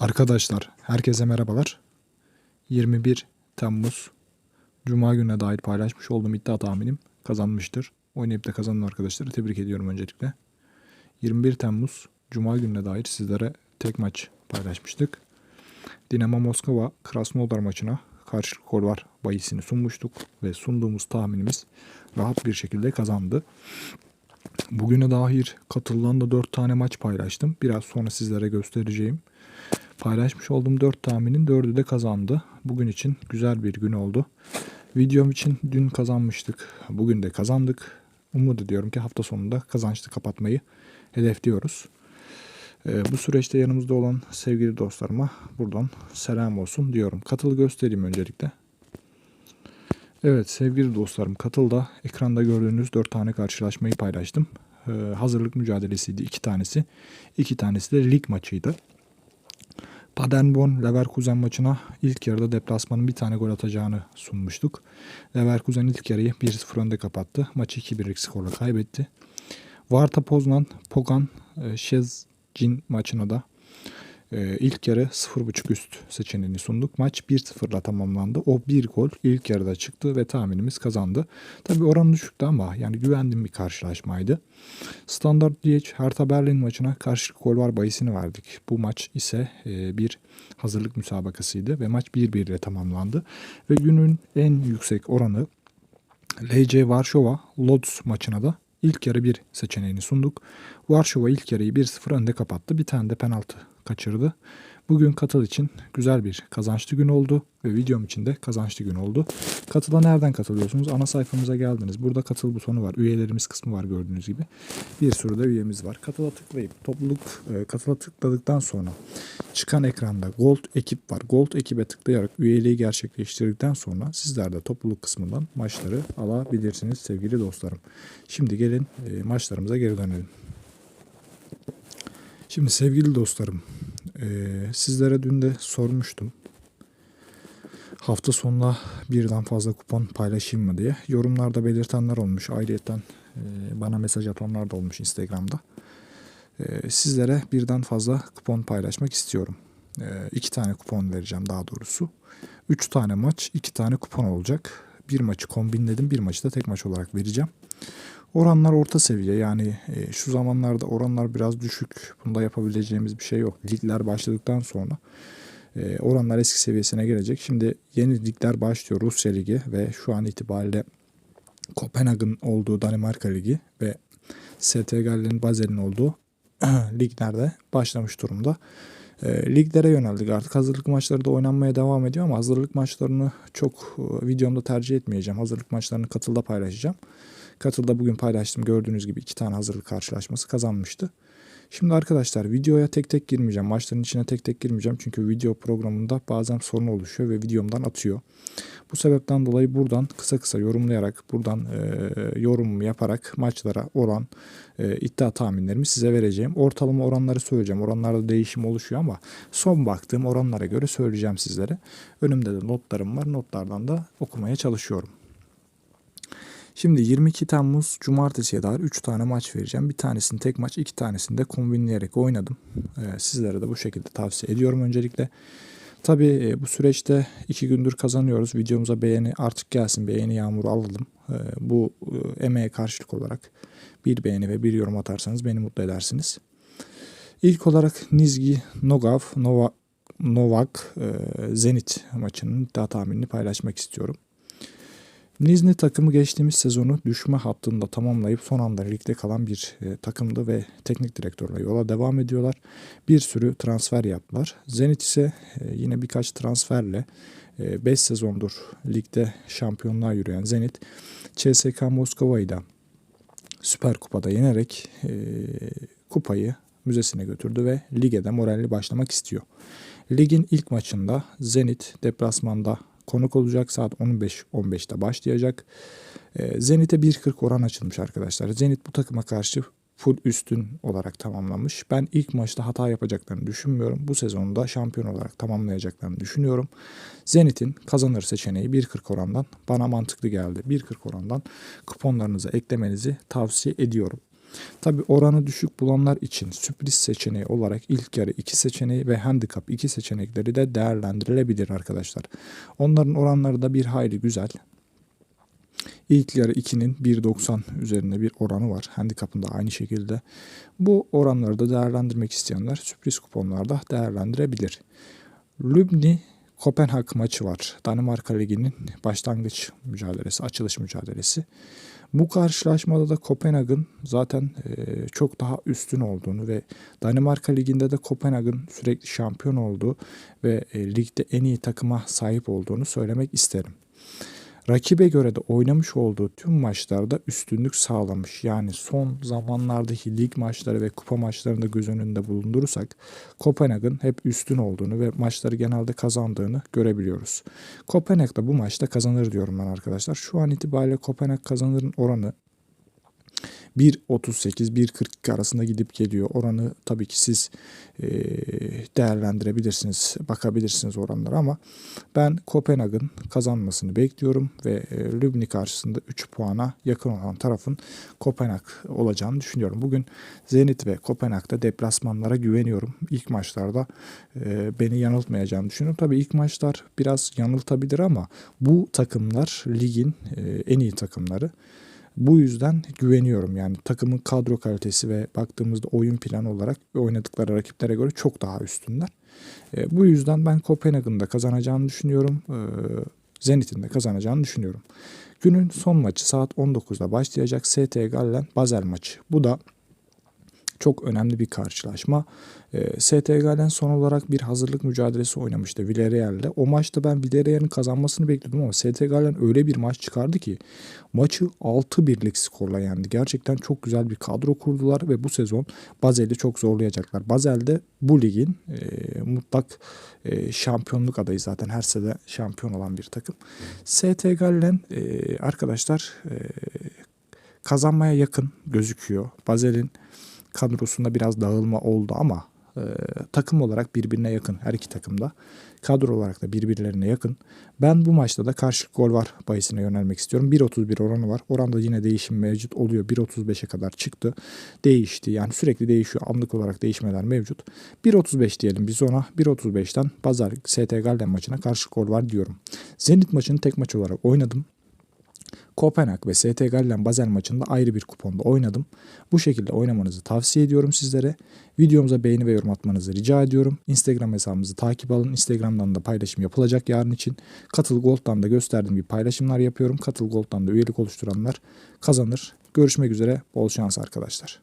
Arkadaşlar herkese merhabalar. 21 Temmuz Cuma gününe dair paylaşmış olduğum iddia tahminim kazanmıştır. Oynayıp da kazanan arkadaşları tebrik ediyorum öncelikle. 21 Temmuz Cuma gününe dair sizlere tek maç paylaşmıştık. Dinamo Moskova Krasnodar maçına karşılık gol var bahisini sunmuştuk ve sunduğumuz tahminimiz rahat bir şekilde kazandı. Bugüne dair katılan da 4 tane maç paylaştım. Biraz sonra sizlere göstereceğim. Paylaşmış olduğum 4 tahminin 4'ü de kazandı. Bugün için güzel bir gün oldu. Videom için dün kazanmıştık. Bugün de kazandık. Umut ediyorum ki hafta sonunda kazançlı kapatmayı hedefliyoruz. Ee, bu süreçte yanımızda olan sevgili dostlarıma buradan selam olsun diyorum. Katılı göstereyim öncelikle. Evet sevgili dostlarım katılda ekranda gördüğünüz 4 tane karşılaşmayı paylaştım. Ee, hazırlık mücadelesiydi iki tanesi. İki tanesi de lig maçıydı. Paderborn Leverkusen maçına ilk yarıda deplasmanın bir tane gol atacağını sunmuştuk. Leverkusen ilk yarıyı 1-0 önde kapattı. Maçı 2-1'lik skorla kaybetti. Varta Poznan Pogan Şezcin maçına da e, ilk yarı 0.5 üst seçeneğini sunduk. Maç 1-0'la tamamlandı. O bir gol ilk yarıda çıktı ve tahminimiz kazandı. Tabi oran düşüktü ama yani güvendiğim bir karşılaşmaydı. Standart Liège Hertha Berlin maçına karşılık gol var bahisini verdik. Bu maç ise e, bir hazırlık müsabakasıydı ve maç 1-1 ile tamamlandı. Ve günün en yüksek oranı LC Varşova Lodz maçına da ilk yarı bir seçeneğini sunduk. Varşova ilk yarıyı 1-0 önde kapattı. Bir tane de penaltı kaçırdı. Bugün katıl için güzel bir kazançlı gün oldu ve videom için de kazançlı gün oldu. Katıla nereden katılıyorsunuz? Ana sayfamıza geldiniz. Burada katıl butonu var. Üyelerimiz kısmı var gördüğünüz gibi. Bir sürü de üyemiz var. Katıla tıklayıp topluluk e, katıla tıkladıktan sonra çıkan ekranda Gold ekip var. Gold ekibe tıklayarak üyeliği gerçekleştirdikten sonra sizler de topluluk kısmından maçları alabilirsiniz sevgili dostlarım. Şimdi gelin e, maçlarımıza geri dönelim. Şimdi sevgili dostlarım, e, sizlere dün de sormuştum. Hafta sonuna birden fazla kupon paylaşayım mı diye. Yorumlarda belirtenler olmuş. Ayrıyeten e, bana mesaj atanlar da olmuş Instagram'da. E, sizlere birden fazla kupon paylaşmak istiyorum. E, iki tane kupon vereceğim daha doğrusu. Üç tane maç, iki tane kupon olacak. Bir maçı kombinledim, bir maçı da tek maç olarak vereceğim. Oranlar orta seviye yani e, şu zamanlarda oranlar biraz düşük. Bunda yapabileceğimiz bir şey yok. Ligler başladıktan sonra e, oranlar eski seviyesine gelecek. Şimdi yeni ligler başlıyor Rusya Ligi ve şu an itibariyle Kopenhag'ın olduğu Danimarka Ligi ve ST Gallen'in Basel'in olduğu liglerde başlamış durumda. E, liglere yöneldik artık. Hazırlık maçları da oynanmaya devam ediyor ama hazırlık maçlarını çok e, videomda tercih etmeyeceğim. Hazırlık maçlarını katılda paylaşacağım. Katılda bugün paylaştım. Gördüğünüz gibi iki tane hazırlık karşılaşması kazanmıştı. Şimdi arkadaşlar videoya tek tek girmeyeceğim. Maçların içine tek tek girmeyeceğim. Çünkü video programında bazen sorun oluşuyor ve videomdan atıyor. Bu sebepten dolayı buradan kısa kısa yorumlayarak, buradan e, yorum yaparak maçlara oran, e, iddia tahminlerimi size vereceğim. Ortalama oranları söyleyeceğim. Oranlarda değişim oluşuyor ama son baktığım oranlara göre söyleyeceğim sizlere. Önümde de notlarım var. Notlardan da okumaya çalışıyorum. Şimdi 22 Temmuz Cumartesi'ye dair 3 tane maç vereceğim. Bir tanesini tek maç, iki tanesini de kombinleyerek oynadım. Ee, sizlere de bu şekilde tavsiye ediyorum öncelikle. Tabii e, bu süreçte 2 gündür kazanıyoruz. Videomuza beğeni artık gelsin. Beğeni yağmuru alalım. Ee, bu e, emeğe karşılık olarak bir beğeni ve bir yorum atarsanız beni mutlu edersiniz. İlk olarak Nizgi Nogav Nova, Novak e, Zenit maçının iddia tahminini paylaşmak istiyorum. Nizhny takımı geçtiğimiz sezonu düşme hattında tamamlayıp son anda ligde kalan bir e, takımdı ve teknik direktörle yola devam ediyorlar. Bir sürü transfer yaptılar. Zenit ise e, yine birkaç transferle 5 e, sezondur ligde şampiyonluğa yürüyen Zenit CSK Moskova'yı da Süper Kupa'da yenerek e, kupayı müzesine götürdü ve lige de moralli başlamak istiyor. Ligin ilk maçında Zenit deplasmanda konuk olacak. Saat 15.15'te başlayacak. E, Zenit'e 1.40 oran açılmış arkadaşlar. Zenit bu takıma karşı full üstün olarak tamamlamış. Ben ilk maçta hata yapacaklarını düşünmüyorum. Bu sezonda şampiyon olarak tamamlayacaklarını düşünüyorum. Zenit'in kazanır seçeneği 1.40 orandan bana mantıklı geldi. 1.40 orandan kuponlarınıza eklemenizi tavsiye ediyorum. Tabi oranı düşük bulanlar için sürpriz seçeneği olarak ilk yarı 2 seçeneği ve handikap 2 seçenekleri de değerlendirilebilir arkadaşlar. Onların oranları da bir hayli güzel. İlk yarı 2'nin 1.90 üzerinde bir oranı var. Handikap'ın da aynı şekilde. Bu oranları da değerlendirmek isteyenler sürpriz kuponlarda değerlendirebilir. Lübni Kopenhag maçı var. Danimarka Ligi'nin başlangıç mücadelesi, açılış mücadelesi. Bu karşılaşmada da Kopenhag'ın zaten e, çok daha üstün olduğunu ve Danimarka Ligi'nde de Kopenhag'ın sürekli şampiyon olduğu ve e, ligde en iyi takıma sahip olduğunu söylemek isterim. Rakibe göre de oynamış olduğu tüm maçlarda üstünlük sağlamış. Yani son zamanlardaki lig maçları ve kupa maçlarını da göz önünde bulundurursak Kopenhag'ın hep üstün olduğunu ve maçları genelde kazandığını görebiliyoruz. Kopenhag da bu maçta kazanır diyorum ben arkadaşlar. Şu an itibariyle Kopenhag kazanırın oranı 1.38-1.42 arasında gidip geliyor. Oranı tabii ki siz değerlendirebilirsiniz, bakabilirsiniz oranlara ama ben Kopenhag'ın kazanmasını bekliyorum ve e, Lübni karşısında 3 puana yakın olan tarafın Kopenhag olacağını düşünüyorum. Bugün Zenit ve Kopenhag'da deplasmanlara güveniyorum. İlk maçlarda beni yanıltmayacağını düşünüyorum. Tabii ilk maçlar biraz yanıltabilir ama bu takımlar ligin en iyi takımları. Bu yüzden güveniyorum. Yani takımın kadro kalitesi ve baktığımızda oyun planı olarak oynadıkları rakiplere göre çok daha üstünler. E, bu yüzden ben Kopenhag'ın da kazanacağını düşünüyorum. E, Zenit'in de kazanacağını düşünüyorum. Günün son maçı saat 19'da başlayacak ST Gallen Basel maçı. Bu da çok önemli bir karşılaşma. E, ST Gallen son olarak bir hazırlık mücadelesi oynamıştı Villarreal'le. O maçta ben Villarreal'in kazanmasını bekliyordum ama ST Gallen öyle bir maç çıkardı ki maçı 6-1'lik skorla yendi. Gerçekten çok güzel bir kadro kurdular ve bu sezon Basel'i çok zorlayacaklar. Basel'de bu ligin e, mutlak e, şampiyonluk adayı zaten her sene şampiyon olan bir takım. ST Gallen e, arkadaşlar e, kazanmaya yakın gözüküyor. Basel'in kadrosunda biraz dağılma oldu ama e, takım olarak birbirine yakın her iki takımda. Kadro olarak da birbirlerine yakın. Ben bu maçta da karşılık gol var bahisine yönelmek istiyorum. 1.31 oranı var. Oranda yine değişim mevcut oluyor. 1.35'e kadar çıktı. Değişti. Yani sürekli değişiyor. Anlık olarak değişmeler mevcut. 1.35 diyelim biz ona. 1.35'ten Pazar ST Gallen maçına karşılık gol var diyorum. Zenit maçını tek maç olarak oynadım. Kopenhag ve ST Gallen Basel maçında ayrı bir kuponda oynadım. Bu şekilde oynamanızı tavsiye ediyorum sizlere. Videomuza beğeni ve yorum atmanızı rica ediyorum. Instagram hesabımızı takip alın. Instagram'dan da paylaşım yapılacak yarın için. Katıl Gold'dan da gösterdiğim gibi paylaşımlar yapıyorum. Katıl Gold'dan da üyelik oluşturanlar kazanır. Görüşmek üzere. Bol şans arkadaşlar.